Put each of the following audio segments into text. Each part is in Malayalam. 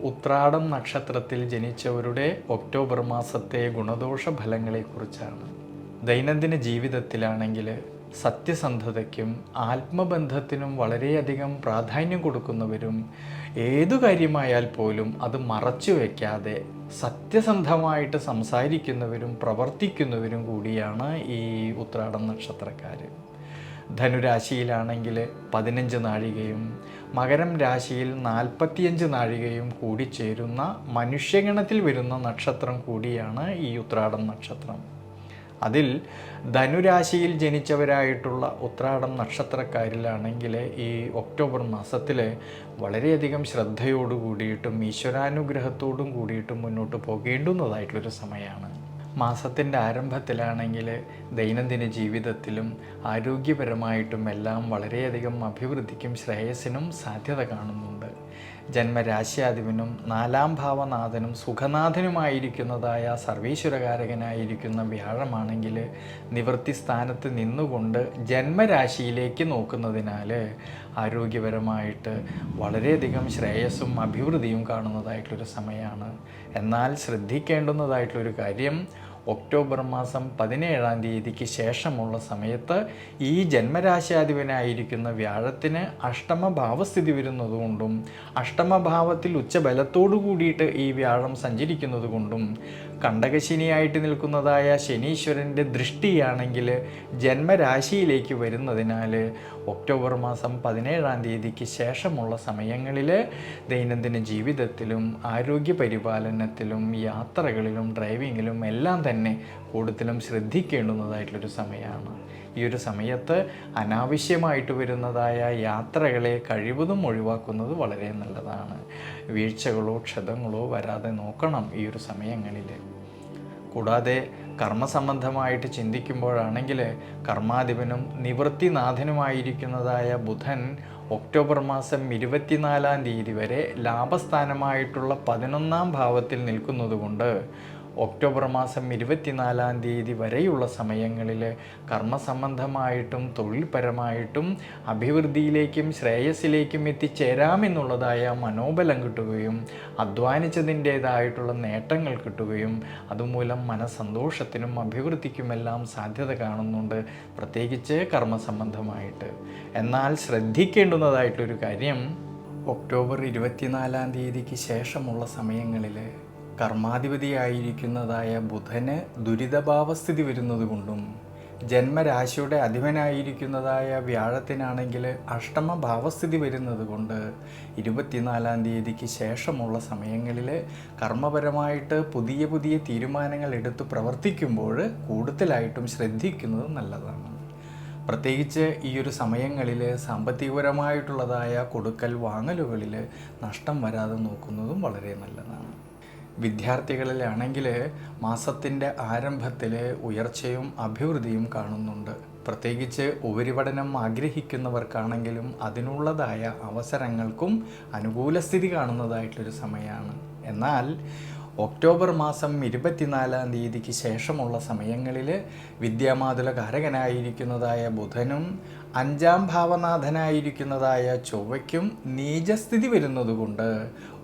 ഉത്രാടം നക്ഷത്രത്തിൽ ജനിച്ചവരുടെ ഒക്ടോബർ മാസത്തെ ഗുണദോഷ ഫലങ്ങളെക്കുറിച്ചാണ്. ദൈനംദിന ജീവിതത്തിലാണെങ്കിൽ സത്യസന്ധതയ്ക്കും ആത്മബന്ധത്തിനും വളരെയധികം പ്രാധാന്യം കൊടുക്കുന്നവരും ഏതു കാര്യമായാൽ പോലും അത് മറച്ചു വയ്ക്കാതെ സത്യസന്ധമായിട്ട് സംസാരിക്കുന്നവരും പ്രവർത്തിക്കുന്നവരും കൂടിയാണ് ഈ ഉത്രാടം നക്ഷത്രക്കാർ ധനുരാശിയിലാണെങ്കിൽ പതിനഞ്ച് നാഴികയും മകരം രാശിയിൽ നാൽപ്പത്തിയഞ്ച് നാഴികയും കൂടിച്ചേരുന്ന മനുഷ്യഗണത്തിൽ വരുന്ന നക്ഷത്രം കൂടിയാണ് ഈ ഉത്രാടം നക്ഷത്രം. അതിൽ ധനുരാശിയിൽ ജനിച്ചവരായിട്ടുള്ള ഉത്രാടം നക്ഷത്രക്കാരിലാണെങ്കിൽ ഈ ഒക്ടോബർ മാസത്തിൽ വളരെയധികം ശ്രദ്ധയോടു കൂടിയിട്ടും ഈശ്വരാനുഗ്രഹത്തോടും കൂടിയിട്ടും മുന്നോട്ട് പോകേണ്ടുന്നതായിട്ടുള്ളൊരു സമയമാണ്. മാസത്തിന്റെ ആരംഭത്തിലാണെങ്കിൽ ദൈനംദിന ജീവിതത്തിലും ആരോഗ്യപരമായിട്ടും എല്ലാം വളരെയധികം അഭിവൃദ്ധിക്കും ശ്രേയസ്സിനും സാധ്യത കാണുന്നുണ്ട്. ജന്മരാശ്യാധിപനും നാലാം ഭാവനാഥനും സുഖനാഥനുമായിരിക്കുന്നതായ സർവീശ്വരകാരകനായിരിക്കുന്ന വ്യാഴമാണെങ്കിൽ നിവൃത്തി സ്ഥാനത്ത് നിന്നുകൊണ്ട് ജന്മരാശിയിലേക്ക് നോക്കുന്നതിനാൽ ആരോഗ്യപരമായിട്ട് വളരെയധികം ശ്രേയസ്സും അഭിവൃദ്ധിയും കാണുന്നതായിട്ടുള്ളൊരു സമയമാണ്. എന്നാൽ ശ്രദ്ധിക്കേണ്ടുന്നതായിട്ടുള്ളൊരു കാര്യം ഒക്ടോബർ മാസം പതിനേഴാം തീയതിക്ക് ശേഷമുള്ള സമയത്ത് ഈ ജന്മരാശാധിപനായിരിക്കുന്ന വ്യാഴത്തിന് അഷ്ടമഭാവസ്ഥിതി വരുന്നതുകൊണ്ടും അഷ്ടമഭാവത്തിൽ ഉച്ചബലത്തോടു കൂടിയിട്ട് ഈ വ്യാഴം സഞ്ചരിക്കുന്നത് കൊണ്ടും കണ്ടകശനിയായിട്ട് നിൽക്കുന്നതായ ശനീശ്വരന്റെ ദൃഷ്ടിയാണെങ്കിൽ ജന്മരാശിയിലേക്ക് വരുന്നതിനാൽ ഒക്ടോബർ മാസം പതിനേഴാം തീയതിക്ക് ശേഷമുള്ള സമയങ്ങളിൽ ദൈനംദിന ജീവിതത്തിലും ആരോഗ്യ പരിപാലനത്തിലും യാത്രകളിലും ഡ്രൈവിങ്ങിലും എല്ലാം തന്നെ കൂടുതലും ശ്രദ്ധിക്കേണ്ടുന്നതായിട്ടുള്ളൊരു സമയമാണ്. ഈ ഒരു സമയത്ത് അനാവശ്യമായിട്ട് വരുന്നതായ യാത്രകളെ കഴിവതും ഒഴിവാക്കുന്നത് വളരെ നല്ലതാണ്. വീഴ്ചകളോ ക്ഷതങ്ങളോ വരാതെ നോക്കണം ഈ ഒരു സമയങ്ങളിൽ കൂടാതെ കർമ്മസംബന്ധമായിട്ട് ചിന്തിക്കുമ്പോഴാണെങ്കിൽ കർമാധിപനും നിവൃത്തിനാഥനുമായിരിക്കുന്നതായ ബുധൻ ഒക്ടോബർ മാസം ഇരുപത്തിനാലാം തീയതി വരെ ലാഭസ്ഥാനമായിട്ടുള്ള പതിനൊന്നാം ഭാവത്തിൽ നിൽക്കുന്നതുകൊണ്ട് ഒക്ടോബർ മാസം ഇരുപത്തിനാലാം തീയതി വരെയുള്ള സമയങ്ങളിൽ കർമ്മസംബന്ധമായിട്ടും തൊഴിൽപരമായിട്ടും അഭിവൃദ്ധിയിലേക്കും ശ്രേയസ്സിലേക്കും എത്തിച്ചേരാമെന്നുള്ളതായ മനോബലം കിട്ടുകയും അധ്വാനിച്ചതിന്റേതായിട്ടുള്ള നേട്ടങ്ങൾ കിട്ടുകയും അതുമൂലം മനസ്സന്തോഷത്തിനും അഭിവൃദ്ധിക്കുമെല്ലാം സാധ്യത കാണുന്നുണ്ട് പ്രത്യേകിച്ച് കർമ്മസംബന്ധമായിട്ട്. എന്നാൽ ശ്രദ്ധിക്കേണ്ടുന്നതായിട്ടൊരു കാര്യം ഒക്ടോബർ ഇരുപത്തിനാലാം തീയതിക്ക് ശേഷമുള്ള സമയങ്ങളിൽ കർമാധിപതിയായിരിക്കുന്നതായ ബുധന് ദുരിതഭാവസ്ഥിതി വരുന്നതുകൊണ്ടും ജന്മരാശിയുടെ അധിപനായിരിക്കുന്നതായ വ്യാഴത്തിനാണെങ്കിൽ അഷ്ടമ ഭാവസ്ഥിതി വരുന്നത് കൊണ്ട് ഇരുപത്തിനാലാം തീയതിക്ക് ശേഷമുള്ള സമയങ്ങളിൽ കർമ്മപരമായിട്ട് പുതിയ പുതിയ തീരുമാനങ്ങൾ എടുത്ത് പ്രവർത്തിക്കുമ്പോൾ കൂടുതലായിട്ടും ശ്രദ്ധിക്കുന്നത് നല്ലതാണ്. പ്രത്യേകിച്ച് ഈ ഒരു സമയങ്ങളിൽ സാമ്പത്തികപരമായിട്ടുള്ളതായ കൊടുക്കൽ വാങ്ങലുകളിൽ നഷ്ടം വരാതെ നോക്കുന്നതും വളരെ നല്ലതാണ്. വിദ്യാർത്ഥികളിലാണെങ്കിൽ മാസത്തിന്റെ ആരംഭത്തിൽ ഉയർച്ചയും അഭിവൃദ്ധിയും കാണുന്നുണ്ട്. പ്രത്യേകിച്ച് ഉപരിപഠനം ആഗ്രഹിക്കുന്നവർക്കാണെങ്കിലും അതിനുള്ളതായ അവസരങ്ങൾക്കും അനുകൂല സ്ഥിതി കാണുന്നതായിട്ടൊരു സമയമാണ്. എന്നാൽ ഒക്ടോബർ മാസം ഇരുപത്തിനാലാം തീയതിക്ക് ശേഷമുള്ള സമയങ്ങളിൽ വിദ്യാമാതുല കാരകനായിരിക്കുന്നതായ ബുധനും അഞ്ചാം ഭാവനാഥനായിരിക്കുന്നതായ ചൊവ്വയ്ക്കും നീചസ്ഥിതി വരുന്നതുകൊണ്ട്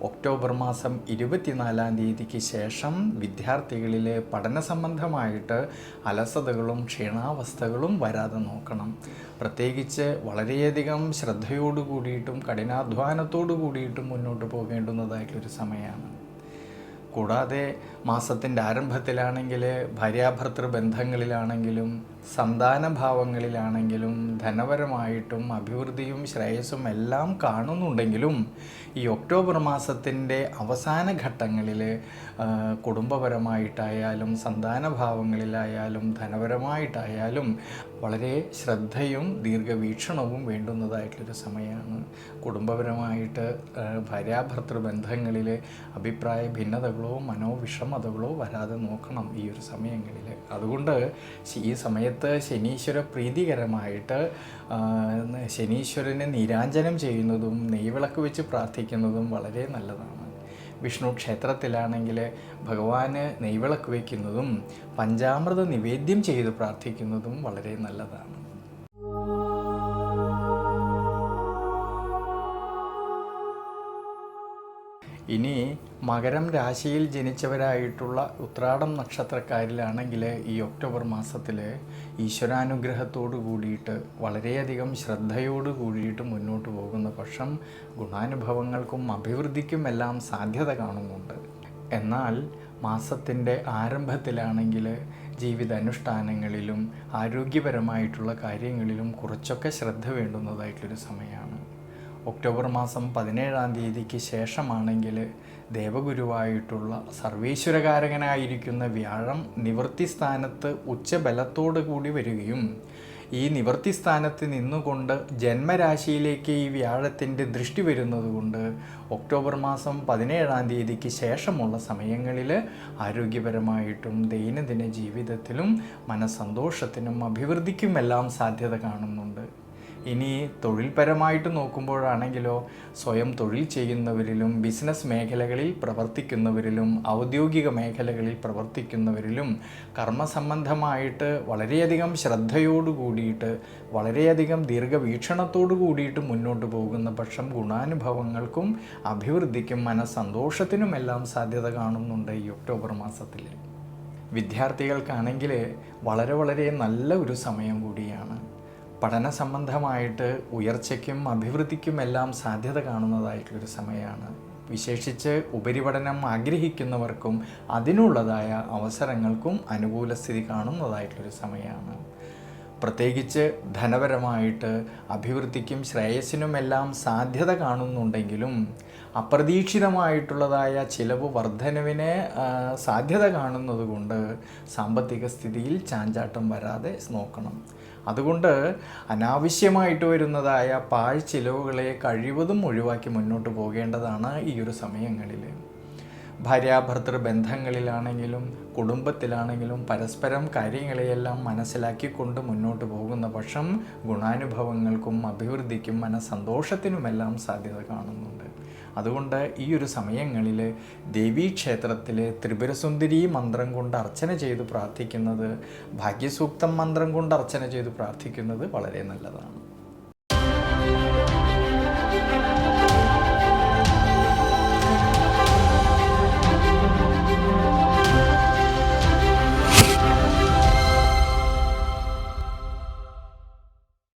ഒക്ടോബർ മാസം ഇരുപത്തിനാലാം തീയതിക്ക് ശേഷം വിദ്യാർത്ഥികളിൽ പഠന സംബന്ധമായിട്ട് അലസതകളും ക്ഷീണാവസ്ഥകളും വരാതെ നോക്കണം. പ്രത്യേകിച്ച് വളരെയധികം ശ്രദ്ധയോടു കൂടിയിട്ടും കഠിനാധ്വാനത്തോടു കൂടിയിട്ടും മുന്നോട്ട് പോകേണ്ടുന്നതായിട്ടൊരു സമയമാണ്. കൂടാതെ മാസത്തിന്റെ ആരംഭത്തിലാണെങ്കിൽ ഭാര്യാഭർത്തൃ ബന്ധങ്ങളിലാണെങ്കിലും സന്താന ഭാവങ്ങളിലാണെങ്കിലും ധനപരമായിട്ടും അഭിവൃദ്ധിയും ശ്രേയസ്സും എല്ലാം കാണുന്നുണ്ടെങ്കിലും ഈ ഒക്ടോബർ മാസത്തിന്റെ അവസാന ഘട്ടങ്ങളിൽ കുടുംബപരമായിട്ടായാലും സന്താന ഭാവങ്ങളിലായാലും ധനപരമായിട്ടായാലും വളരെ ശ്രദ്ധയും ദീർഘവീക്ഷണവും വേണ്ടുന്നതായിട്ടുള്ളൊരു സമയമാണ്. കുടുംബപരമായിട്ട് ഭാര്യാഭർത്തൃ ബന്ധങ്ങളിൽ അഭിപ്രായ ഭിന്നതകളോ മനോവിഷമതകളോ വരാതെ നോക്കണം ഈ ഒരു സമയങ്ങളിൽ അതുകൊണ്ട് ഈ സമയത്ത് ശനീശ്വര പ്രീതികരമായിട്ട് ശനീശ്വരനെ നിരാഞ്ജനം ചെയ്യുന്നതും നെയ്വിളക്ക് വെച്ച് പ്രാർത്ഥിക്കുന്നതും വളരെ നല്ലതാണ്. വിഷ്ണു ക്ഷേത്രത്തിലാണെങ്കിൽ ഭഗവാന് നെയ്വിളക്ക് വയ്ക്കുന്നതും പഞ്ചാമൃത നിവേദ്യം ചെയ്ത് പ്രാർത്ഥിക്കുന്നതും വളരെ നല്ലതാണ്. ഇനി മകരം രാശിയിൽ ജനിച്ചവരായിട്ടുള്ള ഉത്രാടം നക്ഷത്രക്കാരിലാണെങ്കിൽ ഈ ഒക്ടോബർ മാസത്തിൽ ഈശ്വരാനുഗ്രഹത്തോടു കൂടിയിട്ട് വളരെയധികം ശ്രദ്ധയോട് കൂടിയിട്ട് മുന്നോട്ട് പോകുന്ന പക്ഷം ഗുണാനുഭവങ്ങൾക്കും അഭിവൃദ്ധിക്കും എല്ലാം സാധ്യത കാണുന്നുണ്ട്. എന്നാൽ മാസത്തിന്റെ ആരംഭത്തിലാണെങ്കിൽ ജീവിതാനുഷ്ഠാനങ്ങളിലും ആരോഗ്യപരമായിട്ടുള്ള കാര്യങ്ങളിലും കുറച്ചൊക്കെ ശ്രദ്ധ വേണ്ടുന്നതായിട്ടുള്ളൊരു സമയമാണ്. ഒക്ടോബർ മാസം പതിനേഴാം തീയതിക്ക് ശേഷമാണെങ്കിൽ ദേവഗുരുവായിട്ടുള്ള സർവീശ്വരകാരകനായിരിക്കുന്ന വ്യാഴം നിവൃത്തി സ്ഥാനത്ത് ഉച്ചബലത്തോടു കൂടി വരികയും ഈ നിവൃത്തി സ്ഥാനത്ത് നിന്നുകൊണ്ട് ജന്മരാശിയിലേക്ക് ഈ വ്യാഴത്തിന്റെ ദൃഷ്ടി വരുന്നതുകൊണ്ട് ഒക്ടോബർ മാസം പതിനേഴാം തീയതിക്ക് ശേഷമുള്ള സമയങ്ങളിൽ ആരോഗ്യപരമായിട്ടും ദൈനംദിന ജീവിതത്തിലും മനസ്സന്തോഷത്തിനും അഭിവൃദ്ധിക്കുമെല്ലാം സാധ്യത കാണുന്നുണ്ട്. ഇനി തൊഴിൽപരമായിട്ട് നോക്കുമ്പോഴാണെങ്കിലോ സ്വയം തൊഴിൽ ചെയ്യുന്നവരിലും ബിസിനസ് മേഖലകളിൽ പ്രവർത്തിക്കുന്നവരിലും ഔദ്യോഗിക മേഖലകളിൽ പ്രവർത്തിക്കുന്നവരിലും കർമ്മസംബന്ധമായിട്ട് വളരെയധികം ശ്രദ്ധയോടു കൂടിയിട്ട് വളരെയധികം ദീർഘവീക്ഷണത്തോടു കൂടിയിട്ട് മുന്നോട്ട് പോകുന്ന പക്ഷം ഗുണാനുഭവങ്ങൾക്കും അഭിവൃദ്ധിക്കും മനസ്സന്തോഷത്തിനുമെല്ലാം സാധ്യത കാണുന്നുണ്ട് ഈ ഒക്ടോബർ മാസത്തിൽ വിദ്യാർത്ഥികൾക്കാണെങ്കിൽ വളരെ വളരെ നല്ല ഒരു സമയം കൂടിയാണ്. പഠന സംബന്ധമായിട്ട് ഉയർച്ചയ്ക്കും അഭിവൃദ്ധിക്കും എല്ലാം സാധ്യത കാണുന്നതായിട്ടുള്ളൊരു സമയമാണ്. വിശേഷിച്ച് ഉപരിപഠനം ആഗ്രഹിക്കുന്നവർക്കും അതിനുള്ളതായ അവസരങ്ങൾക്കും അനുകൂല സ്ഥിതി കാണുന്നതായിട്ടുള്ളൊരു സമയമാണ്. പ്രത്യേകിച്ച് ധനപരമായിട്ട് അഭിവൃദ്ധിക്കും ശ്രേയസ്സിനുമെല്ലാം സാധ്യത കാണുന്നുണ്ടെങ്കിലും അപ്രതീക്ഷിതമായിട്ടുള്ളതായ ചിലവ് വർധനവിന് സാധ്യത കാണുന്നതുകൊണ്ട് സാമ്പത്തിക സ്ഥിതിയിൽ ചാഞ്ചാട്ടം വരാതെ നോക്കണം. അതുകൊണ്ട് അനാവശ്യമായിട്ട് വരുന്നതായ പാഴ് ചിലവുകളെ കഴിവതും ഒഴിവാക്കി മുന്നോട്ട് പോകേണ്ടതാണ് ഈ ഒരു സമയങ്ങളിൽ ഭാര്യാഭർത്തൃ ബന്ധങ്ങളിലാണെങ്കിലും കുടുംബത്തിലാണെങ്കിലും പരസ്പരം കാര്യങ്ങളെയെല്ലാം മനസ്സിലാക്കിക്കൊണ്ട് മുന്നോട്ട് പോകുന്ന പക്ഷം ഗുണാനുഭവങ്ങൾക്കും അഭിവൃദ്ധിക്കും മനസ്സന്തോഷത്തിനുമെല്ലാം സാധ്യത കാണുന്നുണ്ട്. അതുകൊണ്ട് ഈ ഒരു സമയങ്ങളിൽ ദേവീക്ഷേത്രത്തിലെ ത്രിപുരസുന്ദരി മന്ത്രം കൊണ്ട് അർച്ചന ചെയ്ത് പ്രാർത്ഥിക്കുന്നത് ഭാഗ്യസൂക്തം മന്ത്രം കൊണ്ട് അർച്ചന ചെയ്ത് പ്രാർത്ഥിക്കുന്നത് വളരെ നല്ലതാണ്.